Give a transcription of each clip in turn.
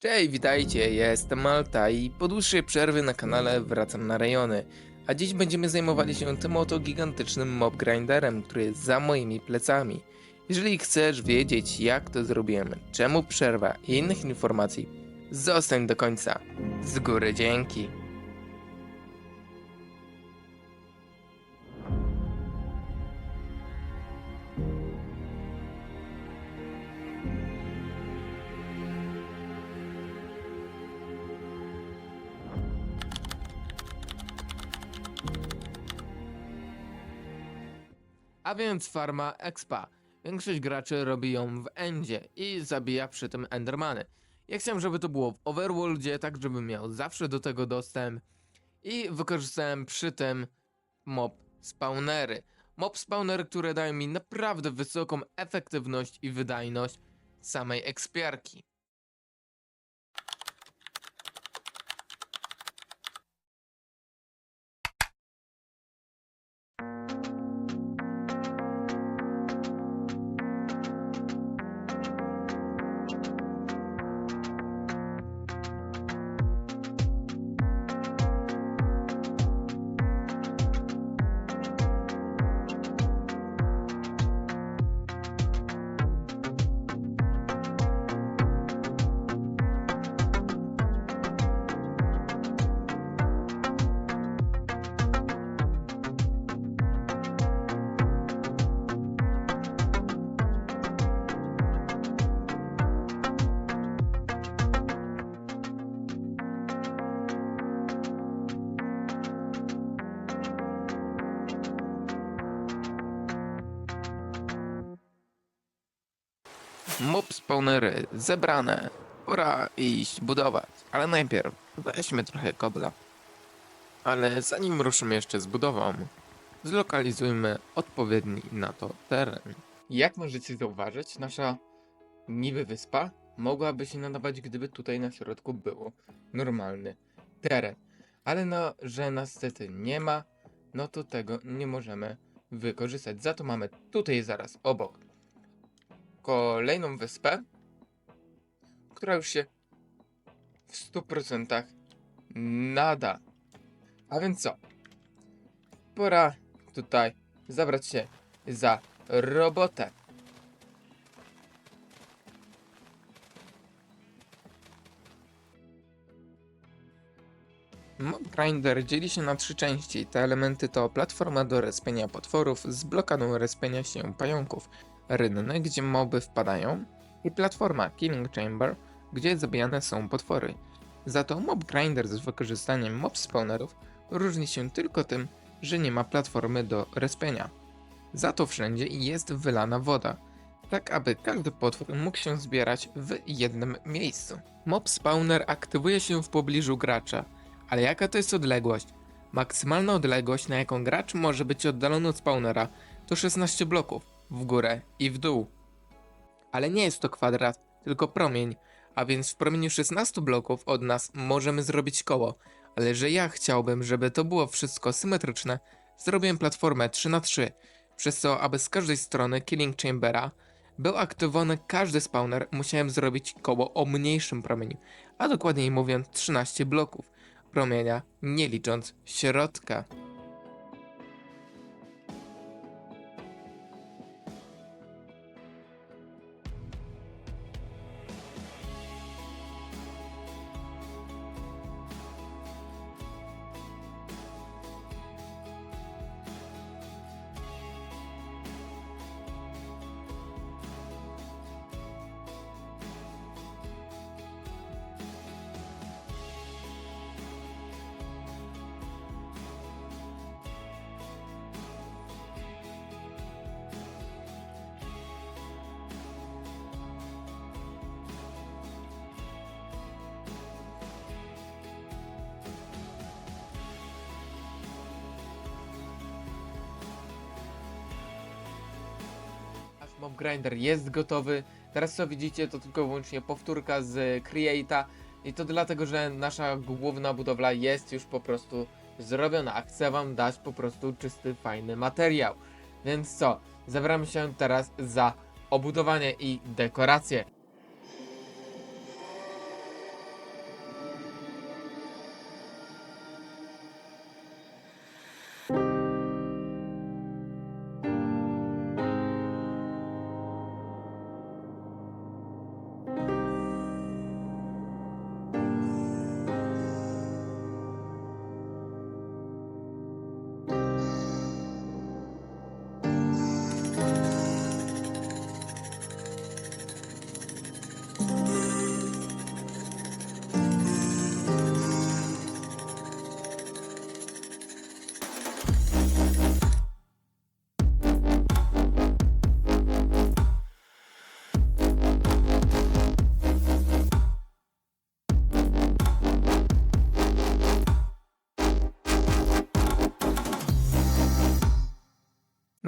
Cześć, witajcie, ja jestem Malta i po dłuższej przerwy na kanale wracam na rejony. A dziś będziemy zajmowali się tym oto gigantycznym mob grinderem, który jest za moimi plecami. Jeżeli chcesz wiedzieć jak to zrobiłem, czemu przerwa i innych informacji, zostań do końca. Z góry dzięki. A więc farma expa. Większość graczy robi ją w endzie i zabija przy tym endermany. Ja chciałem, żeby to było w overworldzie, tak żebym miał zawsze do tego dostęp. I wykorzystałem przy tym mob spawnery. Mob spawnery, które dają mi naprawdę wysoką efektywność i wydajność samej ekspiarki. Mob spawnery zebrane. Pora iść budować. Ale najpierw weźmy trochę kobla. Ale zanim ruszymy jeszcze z budową, zlokalizujmy odpowiedni na to teren. Jak możecie zauważyć, nasza niby wyspa mogłaby się nadawać, gdyby tutaj na środku było normalny teren. Ale no, że niestety nie ma, no to tego nie możemy wykorzystać. Za to mamy tutaj zaraz obok kolejną wyspę, która już się w 100% nada. A więc co? Pora tutaj zabrać się za robotę. Grinder dzieli się na trzy części. Te elementy to platforma do respienia potworów z blokadą respienia się pająków, rynny, gdzie moby wpadają i platforma Killing Chamber, gdzie zabijane są potwory. Za to Mob Grinder z wykorzystaniem mob spawnerów różni się tylko tym, że nie ma platformy do respienia. Za to wszędzie jest wylana woda, tak aby każdy potwór mógł się zbierać w jednym miejscu. Mob spawner aktywuje się w pobliżu gracza, ale jaka to jest odległość? Maksymalna odległość, na jaką gracz może być oddalony od spawnera, to 16 bloków w górę i w dół. Ale nie jest to kwadrat, tylko promień, a więc w promieniu 16 bloków od nas możemy zrobić koło. Ale że ja chciałbym, żeby to było wszystko symetryczne, zrobiłem platformę 3 na 3 przez co aby z każdej strony Killing Chambera był aktywowany każdy spawner, musiałem zrobić koło o mniejszym promieniu, a dokładniej mówiąc 13 bloków promienia, nie licząc środka. Mob Grinder jest gotowy. Teraz co widzicie to tylko wyłącznie powtórka z Create'a i to dlatego, że nasza główna budowla jest już po prostu zrobiona, a chcę wam dać po prostu czysty, fajny materiał. Więc co, zabieramy się teraz za obudowanie i dekorację.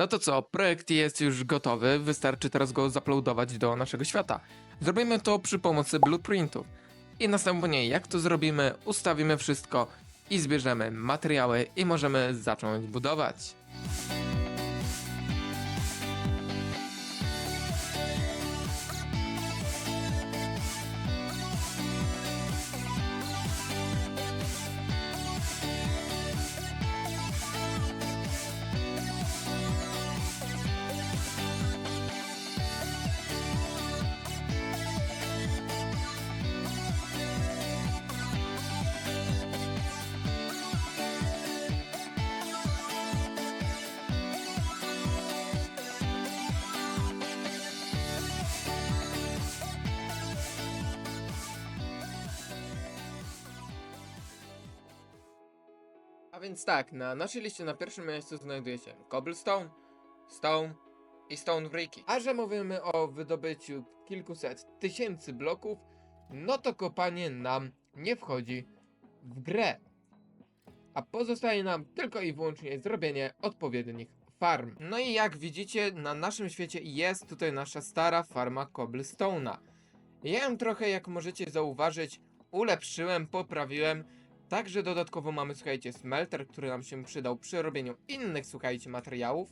No to co, projekt jest już gotowy, wystarczy teraz go zaploadować do naszego świata. Zrobimy to przy pomocy blueprintów. I następnie jak to zrobimy, ustawimy wszystko i zbierzemy materiały i możemy zacząć budować. Więc tak, na naszej liście na pierwszym miejscu znajduje się Cobblestone, Stone i Stone Bricky. A że mówimy o wydobyciu kilkuset tysięcy bloków, no to kopanie nam nie wchodzi w grę. A pozostaje nam tylko i wyłącznie zrobienie odpowiednich farm. No i jak widzicie, na naszym świecie jest tutaj nasza stara farma Cobblestone'a. Ja ją trochę, jak możecie zauważyć, ulepszyłem, poprawiłem. Także dodatkowo mamy, słuchajcie, smelter, który nam się przydał przy robieniu innych, słuchajcie, materiałów.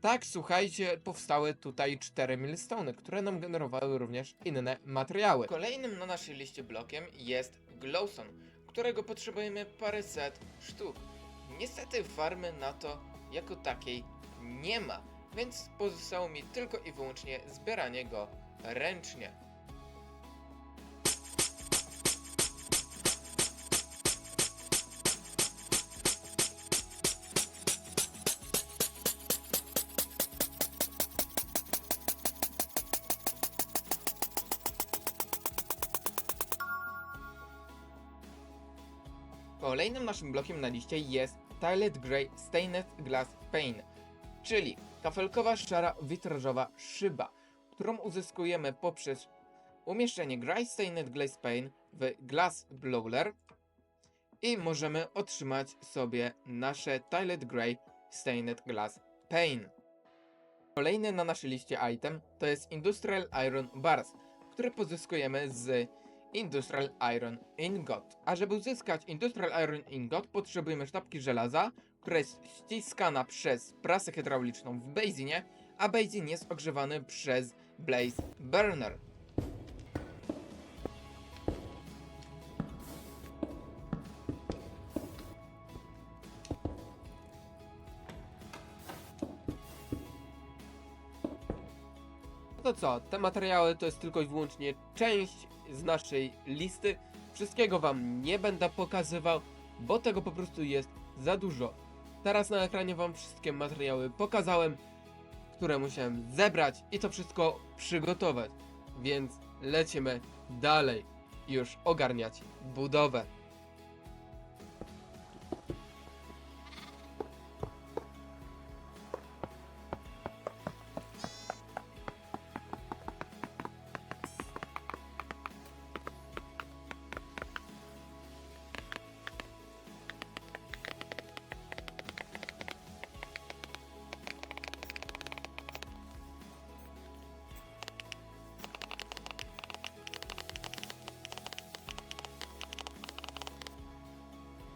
Tak, słuchajcie, powstały tutaj cztery millstone, które nam generowały również inne materiały. Kolejnym na naszej liście blokiem jest glowstone, którego potrzebujemy paręset sztuk. Niestety farmy na to jako takiej nie ma, więc pozostało mi tylko i wyłącznie zbieranie go ręcznie. Kolejnym naszym blokiem na liście jest Tiled Grey Stained Glass Pane, czyli kafelkowa szara witrażowa szyba, którą uzyskujemy poprzez umieszczenie Grey Stained Glass Pane w Glass Blower i możemy otrzymać sobie nasze Tiled Grey Stained Glass Pane. Kolejny na naszej liście item to jest Industrial Iron Bars, które pozyskujemy z Industrial Iron Ingot. A żeby uzyskać Industrial Iron Ingot, potrzebujemy sztabki żelaza, która jest ściskana przez prasę hydrauliczną w bazinie, a bazin jest ogrzewany przez Blaze Burner. To co, te materiały to jest tylko i wyłącznie część z naszej listy. Wszystkiego wam nie będę pokazywał, bo tego po prostu jest za dużo. Teraz na ekranie wam wszystkie materiały pokazałem, które musiałem zebrać i to wszystko przygotować. Więc lecimy dalej już ogarniać budowę.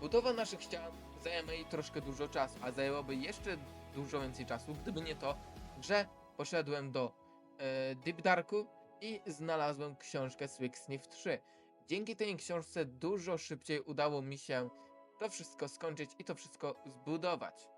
Budowa naszych ścian zajęła jej troszkę dużo czasu, a zajęłoby jeszcze dużo więcej czasu, gdyby nie to, że poszedłem do e, Deep Darku i znalazłem książkę Swigsniff 3. Dzięki tej książce dużo szybciej udało mi się to wszystko skończyć i to wszystko zbudować.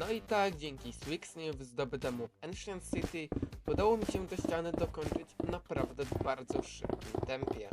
No i tak, dzięki Swixnew zdobytemu Ancient City udało mi się te ściany dokończyć naprawdę w bardzo szybkim tempie.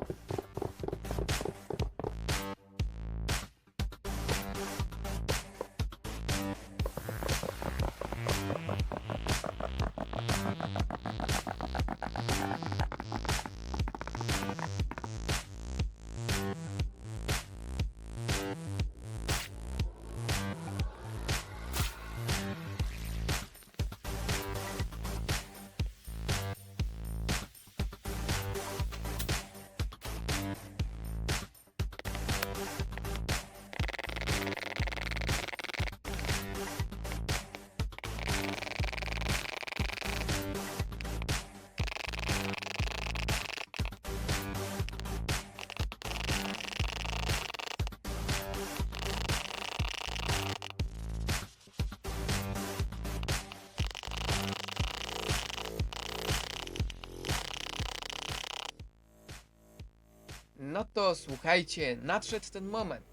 To słuchajcie, nadszedł ten moment.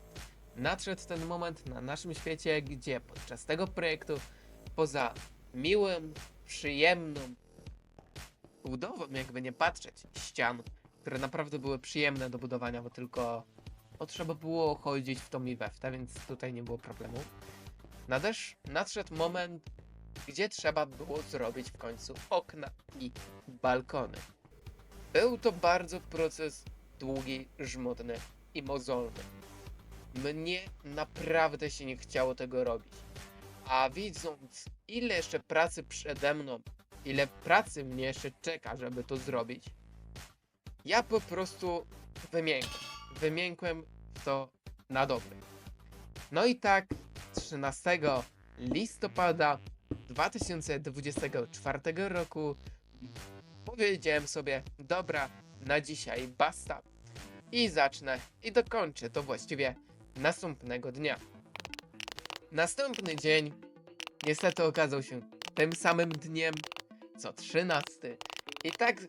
Nadszedł ten moment na naszym świecie, gdzie podczas tego projektu, poza miłym, przyjemną budową, jakby nie patrzeć, ścian, które naprawdę były przyjemne do budowania, bo tylko bo trzeba było chodzić w tą i we w te, więc tutaj nie było problemu. Nadesz, nadszedł moment, gdzie trzeba było zrobić w końcu okna i balkony. Był to bardzo proces długi, żmudny i mozolny. Mnie naprawdę się nie chciało tego robić. A widząc, ile jeszcze pracy przede mną, ile pracy mnie jeszcze czeka, żeby to zrobić, ja po prostu wymiękłem. Wymiękłem w to na dobre. No i tak 13 listopada 2024 roku powiedziałem sobie, dobra, na dzisiaj basta. I zacznę i dokończę to właściwie następnego dnia. Następny dzień niestety okazał się tym samym dniem co 13. I tak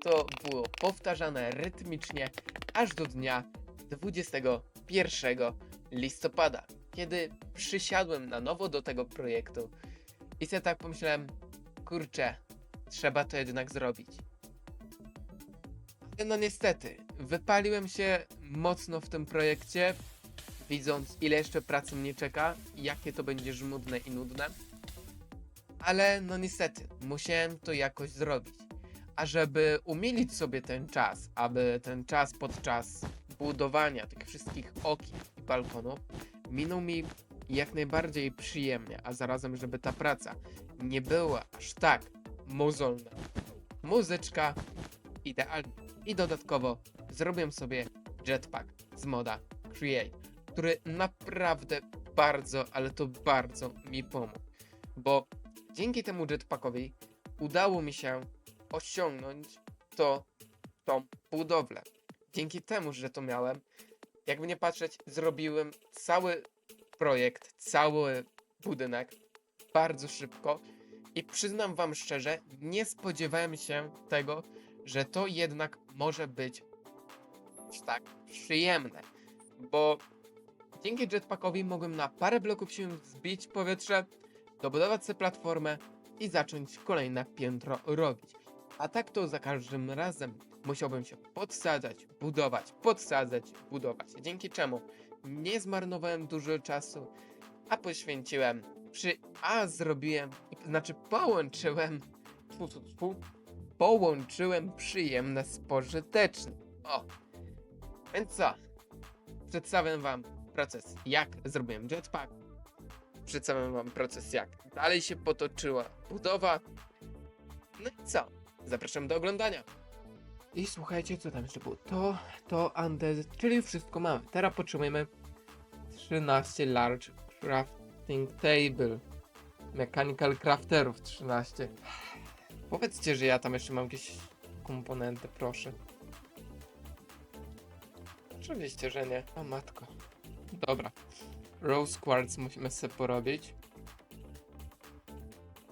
to było powtarzane rytmicznie aż do dnia 21 listopada, kiedy przysiadłem na nowo do tego projektu i sobie tak pomyślałem, kurczę, trzeba to jednak zrobić. No niestety, wypaliłem się mocno w tym projekcie, widząc ile jeszcze pracy mnie czeka, jakie to będzie żmudne i nudne. Ale no niestety, musiałem to jakoś zrobić. A żeby umilić sobie ten czas, aby ten czas podczas budowania tych wszystkich okien i balkonów minął mi jak najbardziej przyjemnie, a zarazem, żeby ta praca nie była aż tak mozolna. Muzyczka idealnie. I dodatkowo zrobię sobie jetpack z moda Create, który naprawdę bardzo, ale to bardzo mi pomógł. Bo dzięki temu jetpackowi udało mi się osiągnąć to, tą budowlę. Dzięki temu, że to miałem, jakby nie patrzeć, zrobiłem cały projekt, cały budynek bardzo szybko i przyznam wam szczerze, nie spodziewałem się tego, że to jednak może być tak przyjemne, bo dzięki jetpackowi mogłem na parę bloków się zbić w powietrze, dobudować sobie platformę i zacząć kolejne piętro robić. A tak to za każdym razem musiałbym się podsadzać, budować, podsadzać, budować. Dzięki czemu nie zmarnowałem dużo czasu, a poświęciłem przy. A zrobiłem, znaczy połączyłem. Tfu, tfu, tfu, połączyłem przyjemne z pożytecznym. O! Więc co? Przedstawiam wam proces, jak zrobiłem jetpack. Przedstawiam wam proces, jak dalej się potoczyła budowa. No i co? Zapraszam do oglądania. I słuchajcie, co tam jeszcze było? To, to Undead, czyli wszystko mamy. Teraz potrzebujemy 13 large crafting table. Mechanical crafterów 13. Powiedzcie, że ja tam jeszcze mam jakieś komponenty, proszę. Oczywiście, że nie. O matko. Dobra. Rose quartz musimy sobie porobić.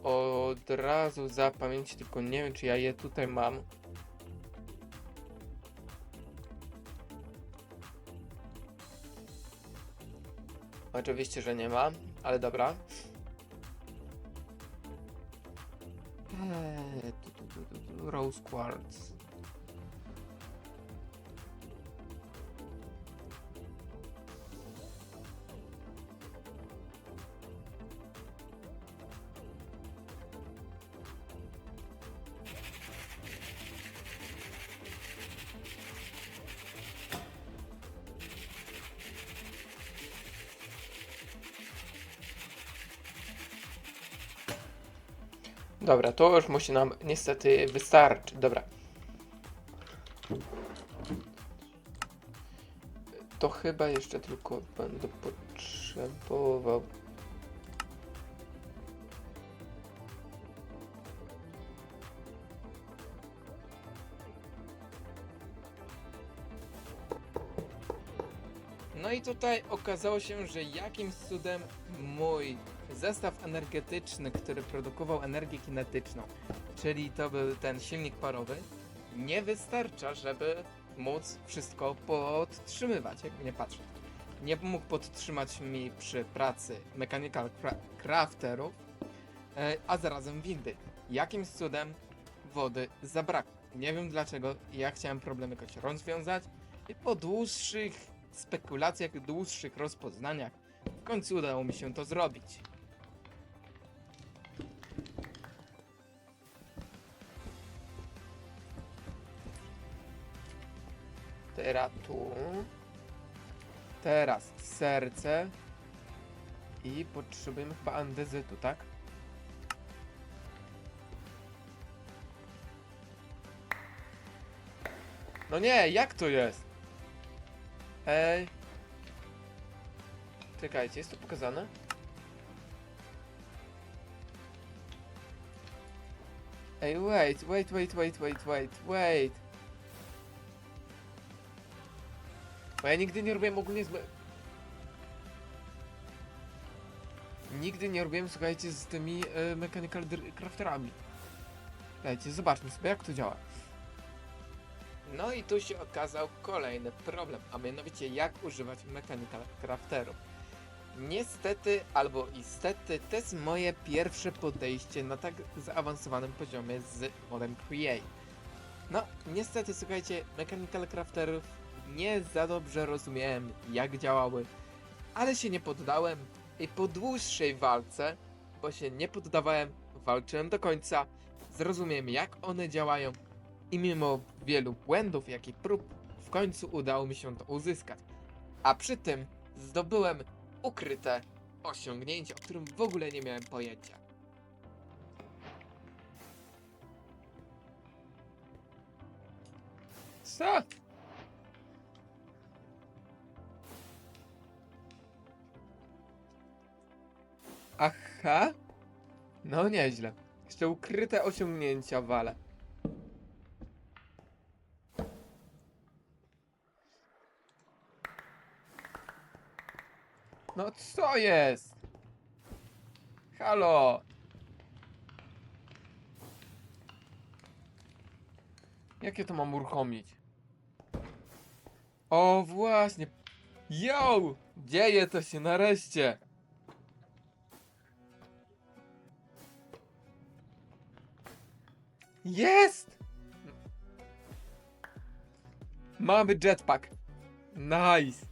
Od razu zapamięć, tylko nie wiem, czy ja je tutaj mam. Oczywiście, że nie ma, ale dobra. Eee, tu, Dobra, to już musi nam niestety wystarczyć. Dobra. To chyba jeszcze tylko będę potrzebował. No i tutaj okazało się, że jakimś cudem mój zestaw energetyczny, który produkował energię kinetyczną, czyli to był ten silnik parowy, nie wystarcza, żeby móc wszystko podtrzymywać, jakby nie patrzeć. Nie mógł podtrzymać mi przy pracy Mechanical cra Crafterów, e, a zarazem windy. Jakimś cudem wody zabrakło. Nie wiem dlaczego, ja chciałem problem jakoś rozwiązać i po dłuższych spekulacjach, dłuższych rozpoznaniach w końcu udało mi się to zrobić. Teraz. Teraz serce. I potrzebujemy chyba andezytu, tak? No nie, jak to jest? Ej. Czekajcie, jest to pokazane? Ej, wait, wait, wait, wait, wait, wait, wait. Bo ja nigdy nie robiłem ogólnie z... Nigdy nie robiłem, słuchajcie, z tymi e, Mechanical Crafterami. Dajcie, zobaczmy sobie, jak to działa. No i tu się okazał kolejny problem, a mianowicie jak używać Mechanical Crafterów. Niestety, albo istety, to jest moje pierwsze podejście na tak zaawansowanym poziomie z modem Create. No, niestety, słuchajcie, Mechanical Crafterów nie za dobrze rozumiałem, jak działały, ale się nie poddałem i po dłuższej walce, bo się nie poddawałem, walczyłem do końca, zrozumiałem, jak one działają i mimo wielu błędów, jak i prób, w końcu udało mi się to uzyskać. A przy tym zdobyłem ukryte osiągnięcie, o którym w ogóle nie miałem pojęcia. Co? Aha. No nieźle. Jeszcze ukryte osiągnięcia wale. No co jest? Halo? Jakie to mam uruchomić? O właśnie. Yo! Dzieje to się nareszcie. Jest! Mamy jetpack. Nice.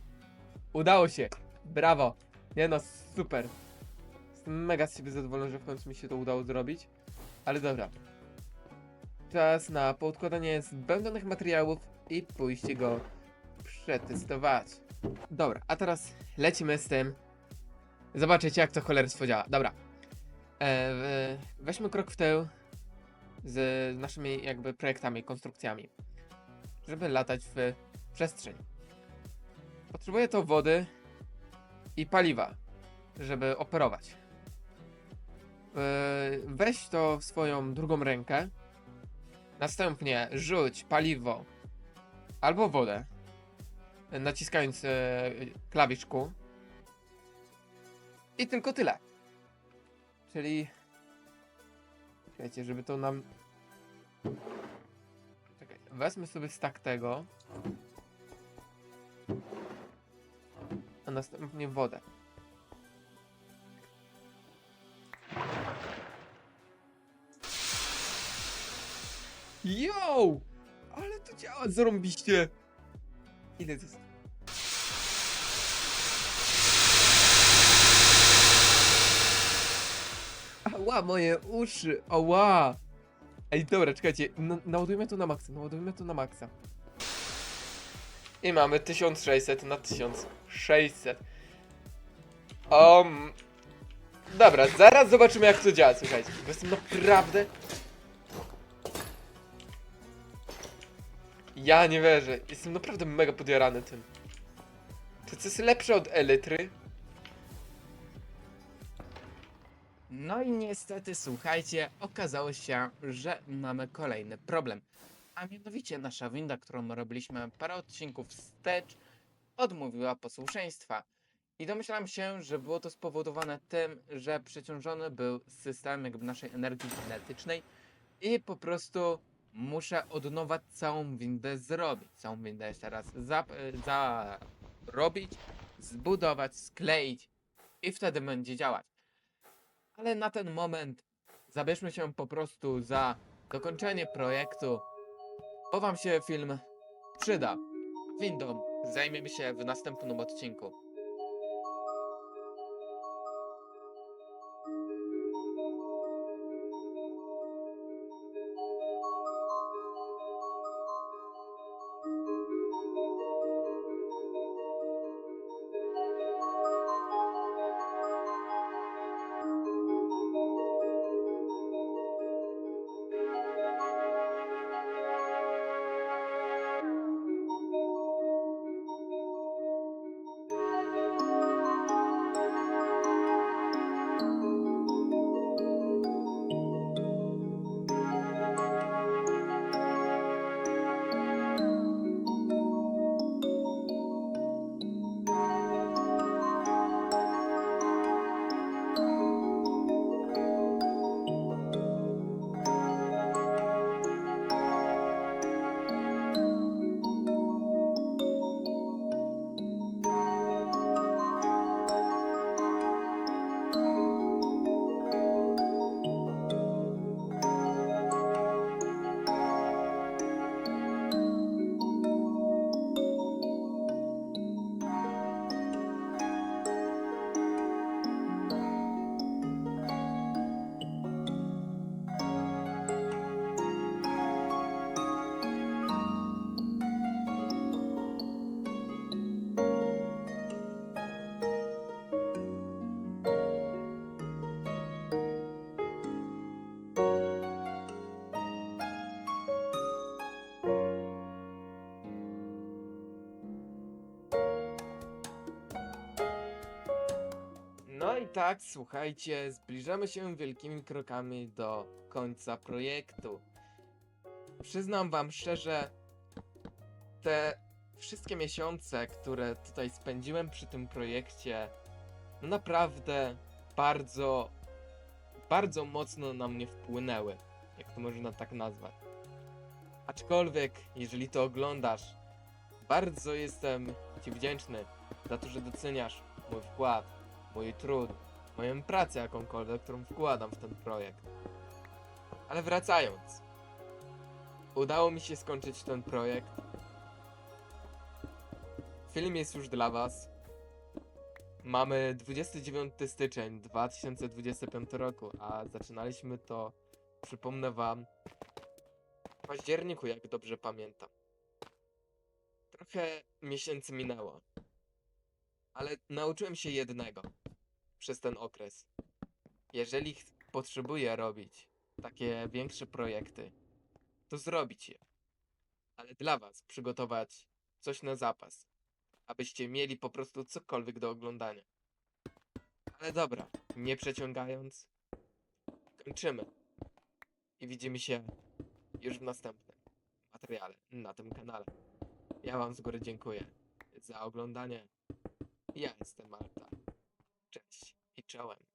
Udało się. Brawo. Nie no, super. Jestem mega z siebie zadowolony, że w końcu mi się to udało zrobić. Ale dobra. Czas na poukładanie zbędnych materiałów i pójście go przetestować. Dobra, a teraz lecimy z tym. Zobaczycie jak to cholerstwo działa. Dobra. E, w- weźmy krok w tył z naszymi jakby projektami, konstrukcjami, żeby latać w przestrzeń. Potrzebuję to wody i paliwa, żeby operować. Yy, Weź to w swoją drugą rękę. Następnie rzuć paliwo albo wodę, naciskając e, klawisz. I tylko tyle. Czyli Czekajcie, żeby to nam... Czekaj, wezmę sobie stak tego. A następnie wodę. Yo! Ale to działa zarąbiście! Ile to jest? Ała, moje uszy, ała! Ej, dobra, czekajcie, na- naładujmy to na maksa, naładujmy to na maksa. I mamy 1600 na 1600. Um, dobra, zaraz zobaczymy jak to działa, słuchajcie. Bo jestem naprawdę... Ja nie wierzę, jestem naprawdę mega podjarany tym. To co jest lepsze od elitry? No i niestety, słuchajcie, okazało się, że mamy kolejny problem. A mianowicie nasza winda, którą robiliśmy parę odcinków wstecz, odmówiła posłuszeństwa. I domyślam się, że było to spowodowane tym, że przeciążony był system jakby naszej energii kinetycznej i po prostu muszę od nowa całą windę zrobić. Całą windę jeszcze raz zarobić, zbudować, skleić i wtedy będzie działać. Ale na ten moment zabierzmy się po prostu za dokończenie projektu, bo wam się film przyda. Windą zajmiemy się w następnym odcinku. Tak, słuchajcie, zbliżamy się wielkimi krokami do końca projektu. Przyznam wam szczerze, te wszystkie miesiące, które tutaj spędziłem przy tym projekcie, no naprawdę bardzo, bardzo mocno na mnie wpłynęły, jak to można tak nazwać. Aczkolwiek, jeżeli to oglądasz, bardzo jestem Ci wdzięczny za to, że doceniasz mój wkład, mój trud, moją pracę jakąkolwiek, którą wkładam w ten projekt. Ale wracając. Udało mi się skończyć ten projekt. Film jest już dla Was. Mamy 29 styczeń 2025 roku, a zaczynaliśmy to, przypomnę Wam, w październiku, jak dobrze pamiętam. Trochę miesięcy minęło, ale nauczyłem się jednego przez ten okres. Jeżeli ch- potrzebuję robić takie większe projekty, to zrobić je. Ale dla Was przygotować coś na zapas, abyście mieli po prostu cokolwiek do oglądania. Ale dobra, nie przeciągając, kończymy. I widzimy się już w następnym materiale na tym kanale. Ja Wam z góry dziękuję za oglądanie. Ja jestem Marta. Cześć i czołem.